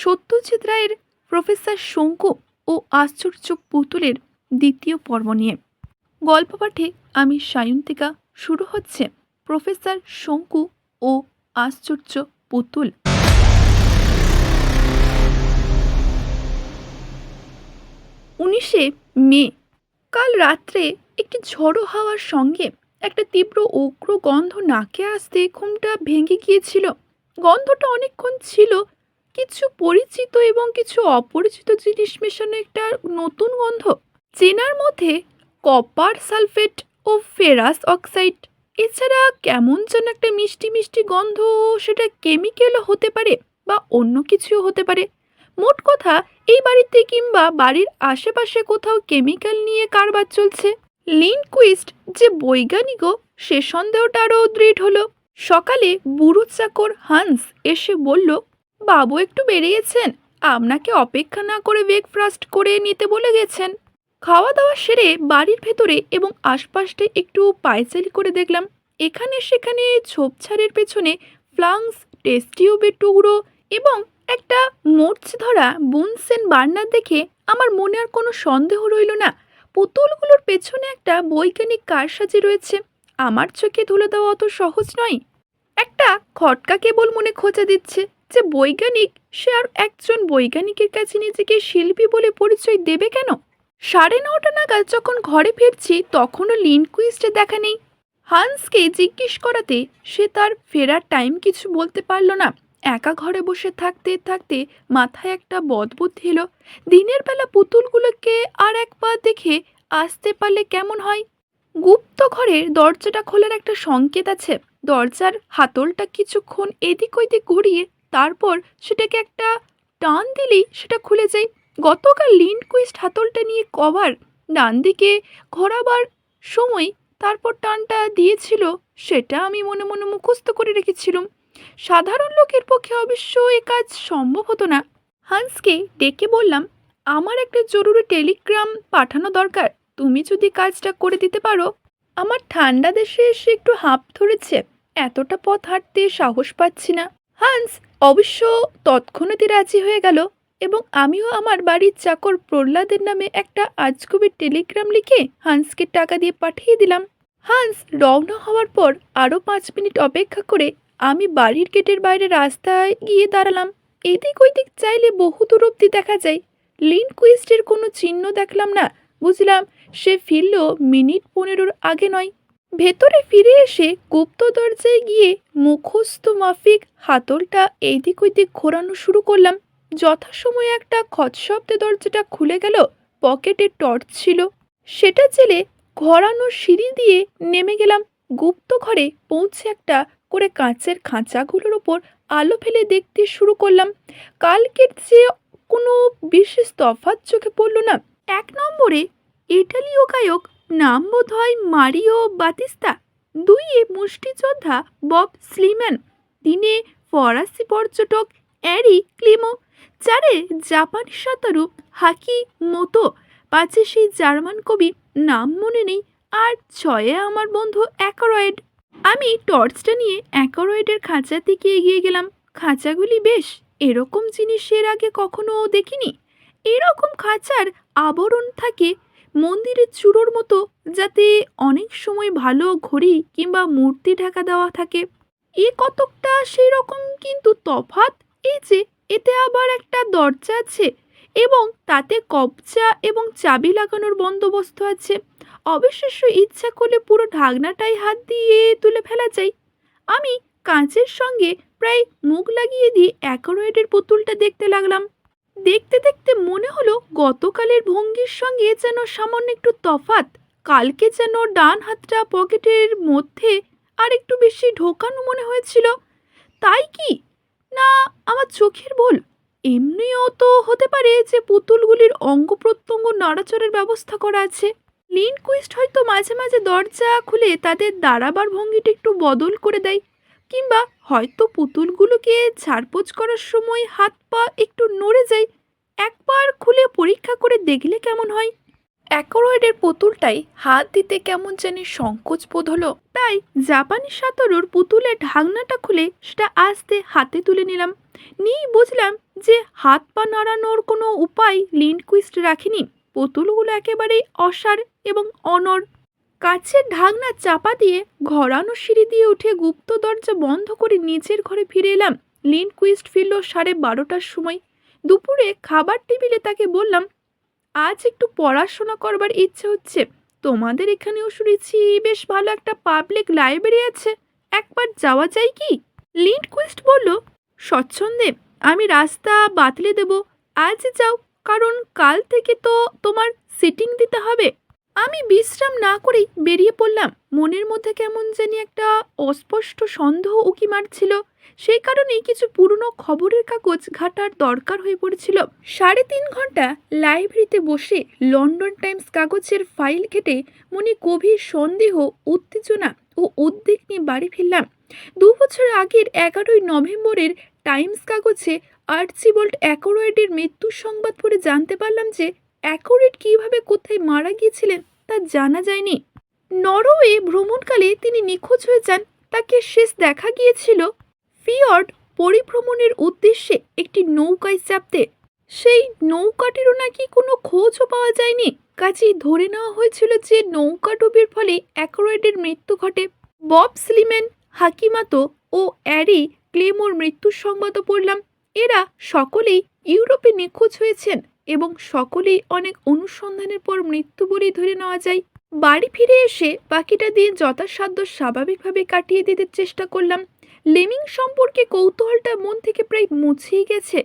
সত্যজিৎ রায়ের প্রফেসর শঙ্কু ও আশ্চর্য পুতুলের দ্বিতীয় পর্ব নিয়ে। গল্প পাঠে আমি সায়ন্তিকা, শুরু হচ্ছে প্রফেসর শঙ্কু ও আশ্চর্য পুতুল। উনিশে মে, কাল রাত্রে একটি ঝড়ো হাওয়ার সঙ্গে একটা তীব্র উগ্র গন্ধ নাকে আসতে ঘুমটা ভেঙে গিয়েছিল। গন্ধটা অনেকক্ষণ ছিল কিছু পরিচিত এবং কিছু অপরিচিত জিনিস মেশানো একটা নতুন গন্ধ। চেনার মধ্যে কপার সালফেট ও ফেরাস অক্সাইড, এছাড়া কেমন যেন একটা মিষ্টি মিষ্টি গন্ধ, সেটা কেমিক্যালও হতে পারে বা অন্য কিছুও হতে পারে। মোট কথা, এই বাড়িতে কিংবা বাড়ির আশেপাশে কোথাও কেমিক্যাল নিয়ে কারবার চলছে। লিনকুইস্ট যে বৈজ্ঞানিকও, সে সন্দেহটা আরও দৃঢ় হলো। সকালে বুড়ো চাকর হান্স এসে বলল বাবু একটু বেরিয়েছেন। আপনাকে অপেক্ষা না করে ব্রেকফাস্ট করে নিতে বলে গেছেন। খাওয়া দাওয়া সেরে বাড়ির ভেতরে এবং আশপাশটা একটু পায়চারি করে দেখলাম। এখানে সেখানে ঝোপঝাড়ের পেছনে ফ্লাংস টেস্টিউবের টুকরো এবং একটা মোর্চ ধরা বুনসেন বার্নার দেখে আমার মনে আর কোনো সন্দেহ রইল না। পুতুলগুলোর পেছনে একটা বৈজ্ঞানিক কারসাজি রয়েছে। আমার চোখে ধুলে দেওয়া অত সহজ নয়। একটা খটকা কেবল মনে খোঁজা দিচ্ছে। যে বৈজ্ঞানিক, সে আর একজন বৈজ্ঞানিকের কাছে নিজেকে শিল্পী বলে পরিচয় দেবে কেন? সাড়ে নটা নাগাদ যখন ঘরে ফিরছি, তখনও লিনকুইস্টে দেখা নেই। হান্সকে জিজ্ঞেস করাতে সে তার ফেরার টাইম কিছু বলতে পারল না। একা ঘরে বসে থাকতে থাকতে মাথায় একটা বদবুদ্ধি এলো। দিনের বেলা পুতুলগুলোকে আর একবার দেখে আসতে পারলে কেমন হয়? গুপ্ত ঘরের দরজাটা খোলার একটা সংকেত আছে। দরজার হাতলটা কিছুক্ষণ এদিক ওইদিক ঘুরিয়ে তারপর সেটাকে একটা টান দিলেই সেটা খুলে যায়। গতকাল লিনকুইস্ট হাতলটা নিয়ে কভার ডান দিকে ঘোরাবার সময় তারপর টানটা দিয়েছিল, সেটা আমি মনে মনে মুখস্থ করে রেখেছিলাম। সাধারণ লোকের পক্ষে অবশ্য এ কাজ সম্ভব হতো না। হান্সকে ডেকে বললাম, আমার একটা জরুরি টেলিগ্রাম পাঠানো দরকার। তুমি যদি কাজটা করে দিতে পারো। আমার ঠান্ডা দেশে এসে একটু হাঁপ ধরেছে। এতটা পথ হাঁটতে সাহস পাচ্ছি না। হান্স অবশ্য তৎক্ষণাতে রাজি হয়ে গেল এবং আমিও আমার বাড়ির চাকর প্রহ্লাদের নামে একটা আজগুবির টেলিগ্রাম লিখে হান্সকে টাকা দিয়ে পাঠিয়ে দিলাম। হান্স রওনা হওয়ার পর আরও পাঁচ মিনিট অপেক্ষা করে আমি বাড়ির গেটের বাইরে রাস্তায় গিয়ে দাঁড়ালাম। এদিক ওইদিক চাইলে বহু দূর অব্দি দেখা যায়। লিন কুইস্টের কোনো চিহ্ন দেখলাম না। বুঝলাম সে ফিরল মিনিট পনেরোর আগে নয়। ভেতরে ফিরে এসে গুপ্ত দরজায় গিয়ে মুখস্থ মাফিক হাতলটা এইদিক ওইদিক ঘোরানো শুরু করলাম। যথাসময়ে একটা খৎশব্দে দরজাটা খুলে গেল, পকেটে টর্চ ছিল। সেটা জেলে ঘোরানো সিঁড়ি দিয়ে নেমে গেলাম। গুপ্ত ঘরে পৌঁছে একটা করে কাঁচের খাঁচাগুলোর ওপর আলো ফেলে দেখতে শুরু করলাম। কালকের যে কোনো বিশেষ তফাৎ চোখে পড়ল না। এক নম্বরে ইটালীয় গায়ক নাম বোধ হয় মারিও বাতিস্তা। দুইয়ে মুষ্টিযোদ্ধা বব স্লিম্যান, তিনে ফরাসি পর্যটক অ্যারি ক্লিমো চারে জাপানি সাঁতারু হাকি মতো পাঁচে সেই জার্মান কবি নাম মনে নেই, আর ছয়ে আমার বন্ধু অ্যাকরয়েড। আমি টর্চটা নিয়ে অ্যাকরয়েডের খাঁচার দিকে এগিয়ে গেলাম। খাঁচাগুলি বেশ, এরকম জিনিস এর আগে কখনো দেখিনি। এরকম খাঁচার আবরণ থাকে মন্দিরের চূড়োর মতো যাতে অনেক সময় ভালো ঘড়ি কিংবা মূর্তি ঢাকা দেওয়া থাকে। এ কতকটা সেই রকম কিন্তু তফাৎ, এই যে এতে আবার একটা দরজা আছে এবং তাতে কবজা এবং চাবি লাগানোর বন্দোবস্ত আছে। অবশেষ ইচ্ছা করলে পুরো ঢাকনাটাই হাত দিয়ে তুলে ফেলা যায়। আমি কাঁচের সঙ্গে প্রায় মুখ লাগিয়ে দিয়ে অ্যাকোরয়েডের পুতুলটা দেখতে লাগলাম। দেখতে দেখতে মনে হলো গতকালের ভঙ্গির সঙ্গে যেন সামান্য একটু তফাৎ। কালকে যেন ডান হাতটা পকেটের মধ্যে আর একটু বেশি ঢোকানো মনে হয়েছিল। তাই কি? না, আমার চোখের ভুল। এমনিও তো হতে পারে যে পুতুলগুলির অঙ্গ প্রত্যঙ্গ নাড়াচড়ের ব্যবস্থা করা আছে। লিন কুইস্ট হয়তো মাঝে মাঝে দরজা খুলে তাদের দাঁড়াবার ভঙ্গিটা একটু বদল করে দেয়। কিংবা হয়তো পুতুলগুলোকে ছাড়পোছ করার সময় হাত পা একটু নড়ে যায়, একবার খুলে পরীক্ষা করে দেখলে কেমন হয়? অ্যাকোরয়েডের পুতুলটাই হাত দিতে কেমন জানি সংকোচ বোধ হলো, তাই জাপানি সাঁতারুর পুতুলের ঢাকনাটা খুলে সেটা আস্তে হাতে তুলে নিলাম। নিয়েই বুঝলাম যে হাত পা নাড়ানোর কোনো উপায় লিনকুইস্ট রাখিনি। পুতুলগুলো একেবারেই অসার এবং অনর কাছের ঢাকনা চাপা দিয়ে ঘরানো সিঁড়ি দিয়ে উঠে গুপ্ত দরজা বন্ধ করে নিচের ঘরে ফিরে এলাম। লিন কুইস্ট ফিরল সাড়ে বারোটার সময়। দুপুরে খাবার টেবিলে তাকে বললাম, আজ একটু পড়াশোনা করবার ইচ্ছে হচ্ছে। তোমাদের এখানেও শুনেছি বেশ ভালো একটা পাবলিক লাইব্রেরি আছে। একবার যাওয়া যায় কি? লিন্ডকুইস্ট বলল, স্বচ্ছন্দে, আমি রাস্তা বাতলে দেব। আজ যাও, কারণ কাল থেকে তো তোমার সিটিং দিতে হবে। আমি বিশ্রাম না করেই বেরিয়ে পড়লাম। মনের মধ্যে কেমন জানি একটা অস্পষ্ট সন্দেহ উকি মারছিল। সেই কারণেই কিছু পুরনো খবরের কাগজ ঘাটার দরকার হয়ে পড়েছিল। সাড়ে তিন ঘণ্টা লাইব্রেরিতে বসে লন্ডন টাইমস কাগজের ফাইল ঘেটে মনে গভীর সন্দেহ, উত্তেজনা ও উদ্বেগ নিয়ে বাড়ি ফিরলাম। দু বছর আগের এগারোই নভেম্বরের টাইমস কাগজে আর্চিবোল্ট অ্যাকোরয়েডের মৃত্যুর সংবাদ পড়ে জানতে পারলাম যে অ্যাকোরেড কীভাবে কোথায় মারা গিয়েছিলেন তা জানা যায়নি। নরওয়ে ভ্রমণকালে তিনি নিখোঁজ হয়ে যান। তাকে শেষ দেখা গিয়েছিল ফিয়র্ড পরিভ্রমণের উদ্দেশ্যে একটি নৌকায় চাপতে। সেই নৌকাটিরও নাকি কোনো খোঁজও পাওয়া যায়নি। কাজেই ধরে নেওয়া হয়েছিল যে নৌকা ডুবির ফলে অ্যাকোরয়েডের মৃত্যু ঘটে। বব স্লিম্যান, হাকিমাতো ও অ্যারি ক্লেমোর মৃত্যুর সংবাদও পড়লাম। এরা সকলেই ইউরোপে নিখোঁজ হয়েছেন। এবং সকলেই অনেক অনুসন্ধানের পর মৃত্যু বলেই ধরে নেওয়া যায়। বাড়ি ফিরে এসে বাকিটা দিয়ে যথাসাধ্য স্বাভাবিকভাবে কাটিয়ে দিতে চেষ্টা করলাম। লেমিং সম্পর্কে কৌতূহলটা মন থেকে প্রায় মুছেই গেছে।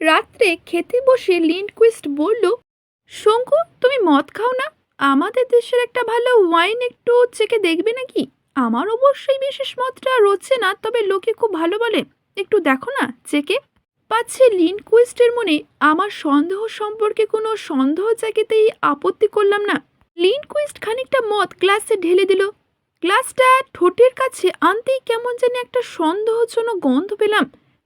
রাত্রে খেতে বসে লিন্ডকুইস্ট বলল, শঙ্কু, তুমি মদ খাও না? আমাদের দেশের একটা ভালো ওয়াইন একটু চেকে দেখবে নাকি? আমার অবশ্যই বিশেষ মদটা রোচ্ছে না, তবে লোকে খুব ভালো বলে। একটু দেখো না চেকে পাচ্ছে লিনকুইস্টের মনে আমার সন্দেহ সম্পর্কে কোনো সন্দেহ জাগিতেই আপত্তি করলাম না। লিনকুইস্ট খানিকটা মদ গ্লাসে ঢেলে দিল। গ্লাসটা ঠোঁটের কাছে আনতেই কেমন জানি একটা সন্দেহজনক গন্ধ পেলাম।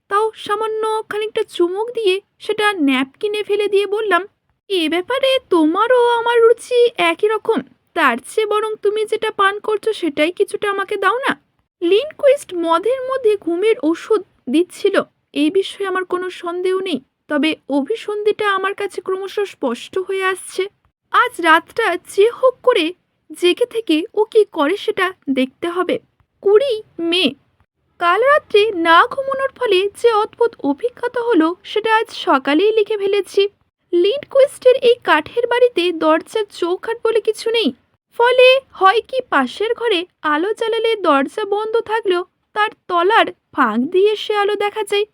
তাও সামান্য খানিকটা চুমুক দিয়ে সেটা ন্যাপকিনে ফেলে দিয়ে বললাম, এ ব্যাপারে তোমারও আমার রুচি একই রকম। তার চেয়ে বরং তুমি যেটা পান করছ সেটাই কিছুটা আমাকে দাও না। লিনকুইস্ট মদের মধ্যে ঘুমের ওষুধ দিচ্ছিল। এই বিষয়ে আমার কোনো সন্দেহ নেই, তবে অভিসন্ধিটা আমার কাছে ক্রমশ স্পষ্ট হয়ে আসছে। আজ রাতটা যে হোক করে জেগে থেকে ও কি করে সেটা দেখতে হবে। কুড়ি মে। কাল রাত্রে না ঘুমানোর ফলে যে অদ্ভুত অভিজ্ঞতা হলো সেটা আজ সকালেই লিখে ফেলেছি। লিন্ডকুইস্টের এই কাঠের বাড়িতে দরজার চৌখাট বলে কিছু নেই। ফলে হয় কি পাশের ঘরে আলো জ্বালালে দরজা বন্ধ থাকলেও তার তলার ফাঁক দিয়ে সে আলো দেখা যায়।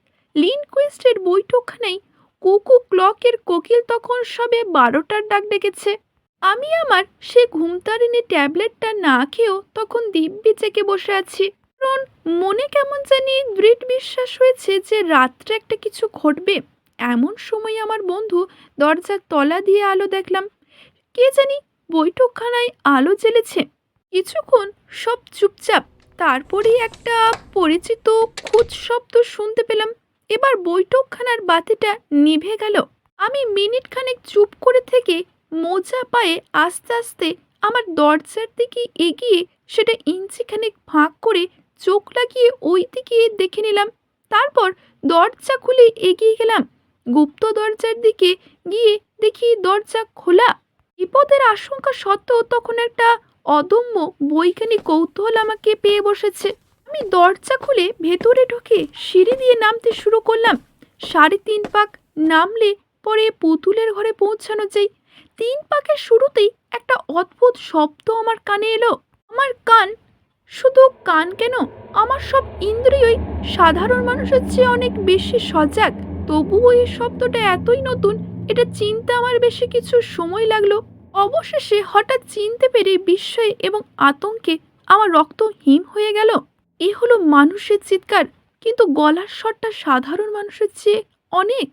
লিনকুইস্টের বৈঠকখানেই কুকু ক্লকের কোকিল তখন সবে বারোটার ডাক ডেকেছে। আমি আমার সে ঘুমতারিনী ট্যাবলেটটা না খেয়েও তখন দিব্যি চেকে বসে আছি। কারণ মনে কেমন জানি দৃঢ় বিশ্বাস হয়েছে যে রাত্রে একটা কিছু ঘটবে। এমন সময় আমার বন্ধু দরজার তলা দিয়ে আলো দেখলাম। কে জানি বৈঠকখানায় আলো জ্বেলেছে। কিছুক্ষণ সব চুপচাপ, তারপরেই একটা পরিচিত খুদ শব্দ শুনতে পেলাম। এবার বৈঠকখানার বাতিটা নিভে গেল। আমি মিনিট খানেক চুপ করে থেকে মোজা পায়ে আস্তে আস্তে আমার দরজার দিকে এগিয়ে সেটা ইঞ্চিখানেক ফাঁক করে চোখ লাগিয়ে ওই দিকে দেখে নিলাম। তারপর দরজা খুলে এগিয়ে গেলাম। গুপ্ত দরজার দিকে গিয়ে দেখি দরজা খোলা। বিপদের আশঙ্কা সত্ত্বেও তখন একটা অদম্য বৈজ্ঞানিক কৌতূহল আমাকে পেয়ে বসেছে। আমি দরজা খুলে ভেতরে ঢুকে সিঁড়ি দিয়ে নামতে শুরু করলাম। সাড়ে তিন পাক নামলে পরে পুতুলের ঘরে পৌঁছানো যাই। তিন পাকের শুরুতেই একটা অদ্ভুত শব্দ আমার কানে এলো। আমার কান, শুধু কান কেন? আমার সব ইন্দ্রিয়ই সাধারণ মানুষের চেয়ে অনেক বেশি সজাগ। তবুও এই শব্দটা এতই নতুন, এটা চিনতে আমার বেশি কিছু সময় লাগল। অবশেষে হঠাৎ চিনতে পেরে বিস্ময়ে এবং আতঙ্কে আমার রক্ত হিম হয়ে গেল। এ হলো মানুষের চিৎকার, কিন্তু গলার স্বরটা সাধারণ মানুষের চেয়ে অনেক।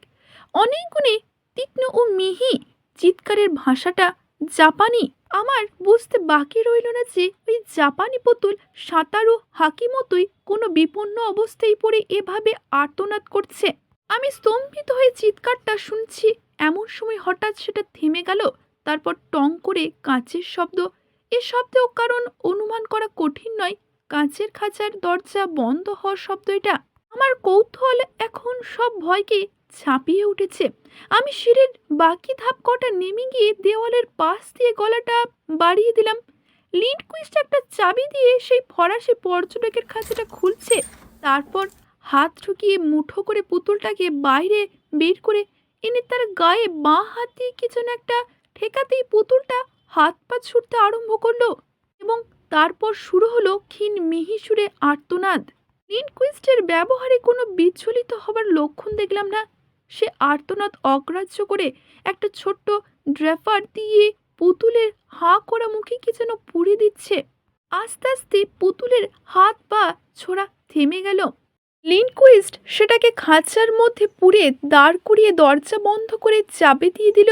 অনেক গুণে তীক্ষ্ণ ও মিহি চিৎকারের ভাষাটা জাপানি। আমার বুঝতে বাকি রইল না যে ওই জাপানি পুতুল সাঁতারু হাকি মতোই কোনো বিপন্ন অবস্থায় পড়ে এভাবে আর্তনাদ করছে। আমি স্তম্ভিত হয়ে চিৎকারটা শুনছি। এমন সময় হঠাৎ সেটা থেমে গেল, তারপর টং করে কাঁচের শব্দ। এ শব্দেও কারণ অনুমান করা কঠিন নয় কাঁচের খাঁচার দরজা বন্ধ হওয়ার শব্দ এটা আমার কৌতূহল এখন সব ভয়কে ছাপিয়ে উঠেছে। আমি সিঁড়ির বাকি ধাপ কটা নেমে গিয়ে দেওয়ালের পাশ দিয়ে গলাটা বাড়িয়ে দিলাম। লিড কুইস্ট একটা চাবি দিয়ে সেই ফরাসি পর্যটকের খাঁচাটা খুলছে। তারপর হাত ঢুকিয়ে মুঠো করে পুতুলটাকে বাইরে বের করে এনে তার গায়ে বাঁ হাত দিয়ে কিছু একটা ঠেকাতেই পুতুলটা হাত পা ছুটতে আরম্ভ করল এবং তারপর শুরু হলো ক্ষীণ মিহি সুরে আর্তনাদ লিনকুইস্টের ব্যবহারে কোনো বিচলিত হবার লক্ষণ দেখলাম না। সে আর্তনাদ অগ্রাহ্য করে একটা ছোট্ট ড্রেফার দিয়ে পুতুলের হাঁ করা মুখে কি যেন পুড়ে দিচ্ছে। আস্তে আস্তে পুতুলের হাত পা ছোড়া থেমে গেল। লিনকুইস্ট সেটাকে খাঁচার মধ্যে পুড়ে দাঁড় করিয়ে দরজা বন্ধ করে চাপে দিয়ে দিল।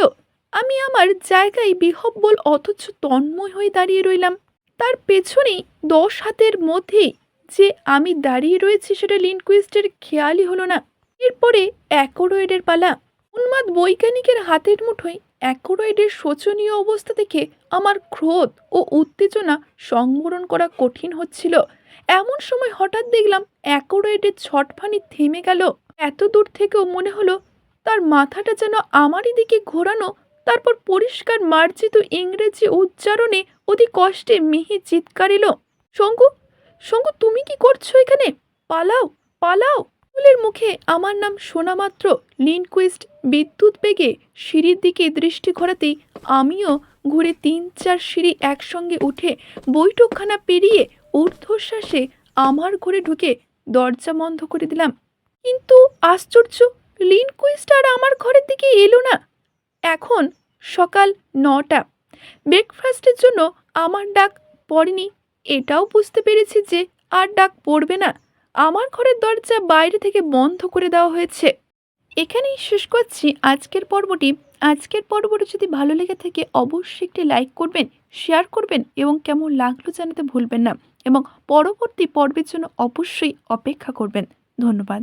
আমি আমার জায়গায় বিহব্বল অথচ তন্ময় হয়ে দাঁড়িয়ে রইলাম। তার পেছনেই দশ হাতের মধ্যেই যে আমি দাঁড়িয়ে রয়েছি সেটা লিনকুইস্টের খেয়ালই হলো না। এরপরে অ্যাকোরয়েডের পালা। উন্মাদ বৈজ্ঞানিকের হাতের মুঠোয় অ্যাকোরয়েডের শোচনীয় অবস্থা দেখে আমার ক্রোধ ও উত্তেজনা সংবরণ করা কঠিন হচ্ছিল। এমন সময় হঠাৎ দেখলাম অ্যাকোরয়েডের ছটফানি থেমে গেল। এত দূর থেকেও মনে হলো তার মাথাটা যেন আমারই দিকে ঘোরানো, তারপর পরিষ্কার মার্জিত ইংরেজি উচ্চারণে অতি কষ্টে মিহি চিৎকার এলো, শঙ্কু শঙ্কু, তুমি কি করছ এখানে? পালাও পালাও। ফুলের মুখে আমার নাম শোনা মাত্র লিনকুইস্ট বিদ্যুৎ বেগে সিঁড়ির দিকে দৃষ্টি ঘোরাতেই আমিও ঘুরে তিন চার সিঁড়ি একসঙ্গে উঠে বৈঠকখানা পেরিয়ে ঊর্ধ্বশ্বাসে আমার ঘরে ঢুকে দরজা বন্ধ করে দিলাম। কিন্তু আশ্চর্য, লিনকুইস্ট আর আমার ঘরের দিকে এলো না। এখন সকাল নটা। ব্রেকফাস্টের জন্য আমার ডাক পড়েনি। এটাও বুঝতে পেরেছি যে আর ডাক পড়বে না। আমার ঘরের দরজা বাইরে থেকে বন্ধ করে দেওয়া হয়েছে। এখানেই শেষ করছি আজকের পর্বটি। আজকের পর্বটি যদি ভালো লেগে থাকে, অবশ্যই একটি লাইক করবেন, শেয়ার করবেন এবং কেমন লাগল জানাতে ভুলবেন না। এবং পরবর্তী পর্বের জন্য অবশ্যই অপেক্ষা করবেন। ধন্যবাদ।